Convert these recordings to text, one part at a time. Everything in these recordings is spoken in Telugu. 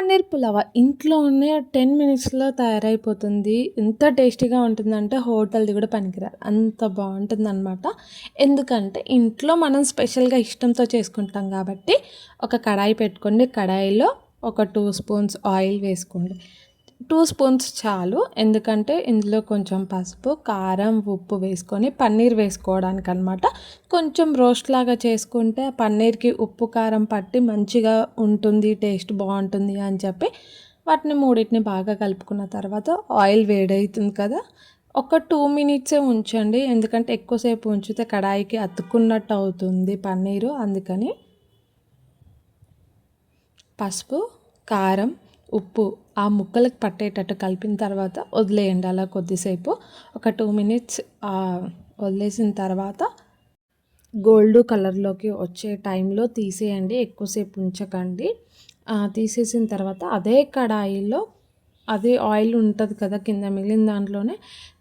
పన్నీర్ పులావా ఇంట్లోనే టెన్ మినిట్స్లో తయారైపోతుంది. ఎంత టేస్టీగా ఉంటుందంటే హోటల్ది కూడా పనికిరాదు. అంత బాగుంటుందన్నమాట. ఎందుకంటే ఇంట్లో మనం స్పెషల్గా ఇష్టంతో చేసుకుంటాం కాబట్టి ఒక కడాయి పెట్టుకోండి. కడాయిలో ఒక టూ స్పూన్స్ ఆయిల్ వేసుకోండి. టూ స్పూన్స్ చాలు. ఎందుకంటే ఇందులో కొంచెం పసుపు కారం ఉప్పు వేసుకొని పన్నీర్ వేసుకోవడానికి అనమాట కొంచెం రోస్ట్ లాగా చేసుకుంటే ఆ పన్నీర్కి ఉప్పు కారం పట్టి మంచిగా ఉంటుంది టేస్ట్ బాగుంటుంది అని చెప్పి వాటిని మూడింటిని బాగా కలుపుకున్న తర్వాత ఆయిల్ వేడవుతుంది కదా. ఒక టూ మినిట్సే ఉంచండి. ఎందుకంటే ఎక్కువసేపు ఉంచితే కడాయికి అతుక్కున్నట్టు అవుతుంది పన్నీరు. అందుకని పసుపు కారం ఉప్పు ఆ ముక్కలకు పట్టేటట్టు కలిపిన తర్వాత వదిలేయండి అలా కొద్దిసేపు. ఒక టూ మినిట్స్ వదిలేసిన తర్వాత గోల్డ్ కలర్లోకి వచ్చే టైంలో తీసేయండి ఎక్కువసేపు ఉంచకండి. తీసేసిన తర్వాత అదే కడాయిలో అదే ఆయిల్ ఉంటుంది కదా కింద మిగిలిన దాంట్లోనే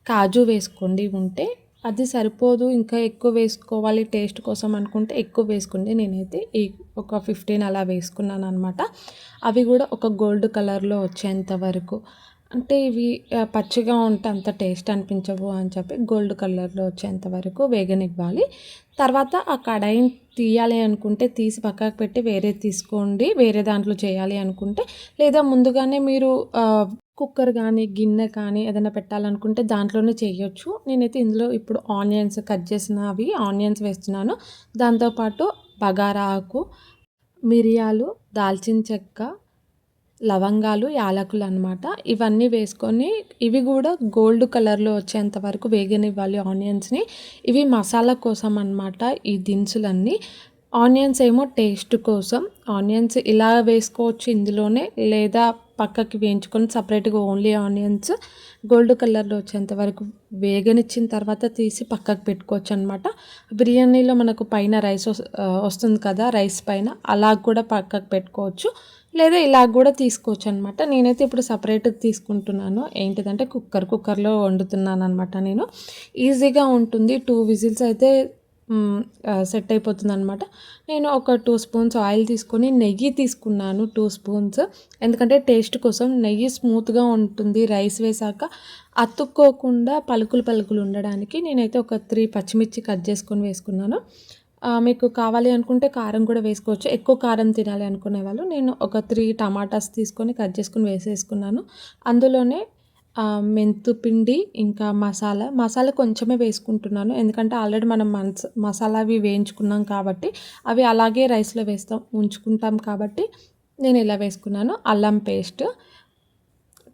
కాజు వేసుకోండి ఉంటే. అది సరిపోదు ఇంకా ఎక్కువ వేసుకోవాలి టేస్ట్ కోసం అనుకుంటే ఎక్కువ వేసుకోండి నేనైతే ఈ ఒక ఫిఫ్టీన్ అలా వేసుకున్నాను అనమాట అవి కూడా ఒక గోల్డ్ కలర్లో వచ్చేంత వరకు. అంటే ఇవి పచ్చిగా ఉంటే అంత టేస్ట్ అనిపించవు అని చెప్పి గోల్డ్ కలర్లో వచ్చేంత వరకు వేగనివ్వాలి. తర్వాత ఆ కడాయిని తీయాలి అనుకుంటే తీసి పక్కకు పెట్టి వేరే తీసుకోండి వేరే దాంట్లో చేయాలి అనుకుంటే లేదా ముందుగానే మీరు కుక్కర్ కానీ గిన్నె కానీ ఏదైనా పెట్టాలనుకుంటే దాంట్లోనే చేయొచ్చు. నేనైతే ఇందులో ఇప్పుడు ఆనియన్స్ కట్ చేసినవి ఆనియన్స్ వేస్తున్నాను. దాంతోపాటు బగారా ఆకు మిరియాలు దాల్చిన చెక్క లవంగాలు యాలకులు అనమాట ఇవన్నీ వేసుకొని ఇవి కూడా గోల్డ్ కలర్లో వచ్చేంత వరకు వేగనివ్వాలి ఆనియన్స్ని. ఇవి మసాలా కోసం అనమాట ఈ దినుసులన్నీ. ఆనియన్స్ ఏమో టేస్ట్ కోసం. ఆనియన్స్ ఇలా వేసుకోవచ్చు ఇందులోనే లేదా పక్కకి వేయించుకొని సపరేట్గా ఓన్లీ ఆనియన్స్ గోల్డ్ కలర్లో వచ్చేంత వరకు వేగనిచ్చిన తర్వాత తీసి పక్కకు పెట్టుకోవచ్చు అనమాట బిర్యానీలో మనకు పైన రైస్ వస్తుంది కదా రైస్ పైన అలా కూడా పక్కకు పెట్టుకోవచ్చు. లేదా ఇలా కూడా తీసుకోవచ్చు అనమాట నేనైతే ఇప్పుడు సపరేట్గా తీసుకుంటున్నాను. ఏంటిదంటే కుక్కర్ కుక్కర్లో వండుతున్నాను అనమాట నేను. ఈజీగా ఉంటుంది. టూ విజిల్స్ అయితే సెట్ అయిపోతుంది అనమాట నేను ఒక టూ స్పూన్స్ ఆయిల్ తీసుకొని నెయ్యి తీసుకున్నాను టూ స్పూన్స్. ఎందుకంటే టేస్ట్ కోసం నెయ్యి స్మూత్గా ఉంటుంది రైస్ వేసాక. అతుక్కోకుండా పలుకులు పలుకులు ఉండడానికి నేనైతే ఒక త్రీ పచ్చిమిర్చి కట్ చేసుకొని వేసుకున్నాను. మీకు కావాలి అనుకుంటే కారం కూడా వేసుకోవచ్చు. ఎక్కువ కారం తినాలి అనుకునే వాళ్ళు నేను ఒక త్రీ టమాటాస్ తీసుకొని కట్ చేసుకుని వేసేసుకున్నాను. అందులోనే మెంతు పిండి ఇంకా మసాలా. మసాలా కొంచెమే వేసుకుంటున్నాను. ఎందుకంటే ఆల్రెడీ మనం మన్స్ మసాలా అవి వేయించుకున్నాం కాబట్టి అవి అలాగే రైస్లో వేస్తాం ఉంచుకుంటాం కాబట్టి నేను ఇలా వేసుకున్నాను. అల్లం పేస్ట్.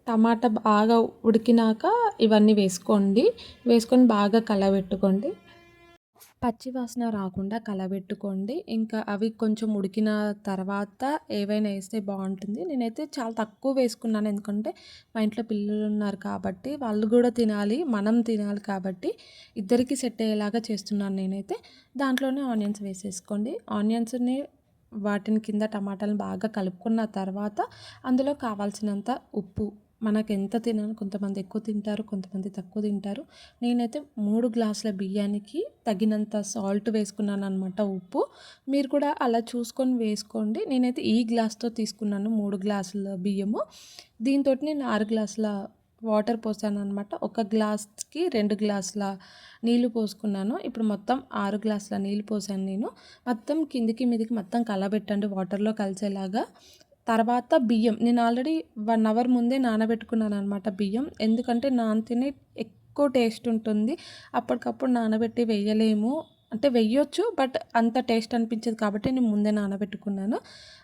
టమాటా బాగా ఉడికినాక ఇవన్నీ వేసుకోండి. వేసుకొని బాగా కలబెట్టుకోండి. పచ్చి వాసన రాకుండా కలబెట్టుకోండి. ఇంకా అవి కొంచెం ఉడికిన తర్వాత ఏవైనా వేస్తే బాగుంటుంది. నేనైతే చాలా తక్కువ వేసుకున్నాను. ఎందుకంటే మా ఇంట్లో పిల్లలు ఉన్నారు కాబట్టి వాళ్ళు కూడా తినాలి మనం తినాలి కాబట్టి ఇద్దరికి సెట్ అయ్యేలాగా చేస్తున్నాను నేనైతే. దాంట్లోనే ఆనియన్స్ వేసేసుకోండి. ఆనియన్స్ని వాటిని కింద టమాటాలను బాగా కలుపుకున్న తర్వాత అందులో కావాల్సినంత ఉప్పు మనకు ఎంత తినాలి కొంతమంది ఎక్కువ తింటారు కొంతమంది తక్కువ తింటారు. నేనైతే మూడు గ్లాసుల బియ్యానికి తగినంత సాల్ట్ వేసుకున్నాను అనమాట ఉప్పు. మీరు కూడా అలా చూసుకొని వేసుకోండి. నేనైతే ఈ గ్లాస్తో తీసుకున్నాను మూడు గ్లాసుల బియ్యము. దీంతో నేను ఆరు గ్లాసుల వాటర్ పోసాను అనమాట ఒక గ్లాస్కి రెండు గ్లాసుల నీళ్ళు పోసుకున్నాను. ఇప్పుడు మొత్తం ఆరు గ్లాసుల నీళ్ళు పోసాను నేను. మొత్తం కిందికి మీదికి మొత్తం కలబెట్టండి వాటర్లో కలిసేలాగా. తర్వాత బియ్యం. నేను ఆల్రెడీ వన్ అవర్ ముందే నానబెట్టుకున్నాను అనమాట బియ్యం. ఎందుకంటే నానితేనే ఎక్కువ టేస్ట్ ఉంటుంది. అప్పటికప్పుడు నానబెట్టి వేయలేము. అంటే వెయ్యొచ్చు బట్ అంత టేస్ట్ అనిపించదు కాబట్టి నేను ముందే నానబెట్టుకున్నాను.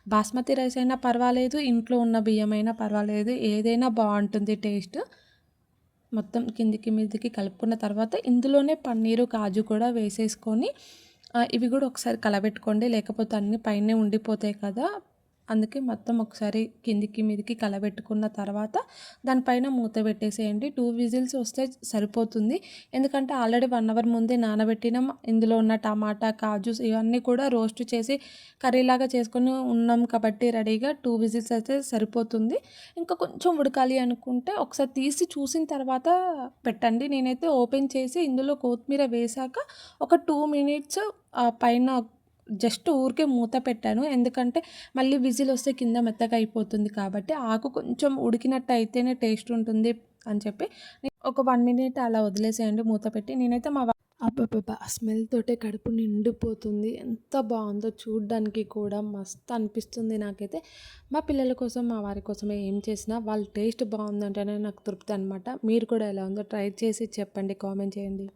బాస్మతి రైస్ అయినా పర్వాలేదు ఇంట్లో ఉన్న బియ్యం అయినా పర్వాలేదు ఏదైనా బాగుంటుంది టేస్ట్. మొత్తం కిందికి మీదికి కలుపుకున్న తర్వాత ఇందులోనే పన్నీరు కాజు కూడా వేసేసుకొని ఇవి కూడా ఒకసారి కలబెట్టుకోండి. లేకపోతే అన్నీ పైనే ఉండిపోతాయి కదా. అందుకే మొత్తం ఒకసారి కిందికి మీదికి కలబెట్టుకున్న తర్వాత దానిపైన మూత పెట్టేసేయండి. టూ విజిల్స్ వస్తే సరిపోతుంది. ఎందుకంటే ఆల్రెడీ వన్ అవర్ ముందే నానబెట్టిన. ఇందులో ఉన్న టమాటా కాజూస్ ఇవన్నీ కూడా రోస్ట్ చేసి కర్రీలాగా చేసుకొని ఉన్నాం కాబట్టి రెడీగా టూ విజిల్స్ అయితే సరిపోతుంది. ఇంకా కొంచెం ఉడకాలి అనుకుంటే ఒకసారి తీసి చూసిన తర్వాత పెట్టండి. నేనైతే ఓపెన్ చేసి ఇందులో కొత్తిమీర వేసాక ఒక టూ మినిట్స్ పైన జస్ట్ ఊరికే మూత పెట్టాను. ఎందుకంటే మళ్ళీ విజిల్ వస్తే కింద మెత్తగా అయిపోతుంది కాబట్టి ఆకు కొంచెం ఉడికినట్టు అయితేనే టేస్ట్ ఉంటుంది అని చెప్పి ఒక వన్ మినిట్ అలా వదిలేసేయండి మూత పెట్టి. నేనైతే మా అబ్బబ్బబ్బా ఆ స్మెల్ తోటే కడుపు నిండిపోతుంది. ఎంత బాగుందో చూడడానికి కూడా మస్తు అనిపిస్తుంది నాకైతే. మా పిల్లల కోసం మా వారి కోసమే ఏం చేసినా వాళ్ళ టేస్ట్ బాగుందంటేనే నాకు తృప్తి అనమాట మీరు కూడా ఎలా ఉందో ట్రై చేసి చెప్పండి కామెంట్ చేయండి.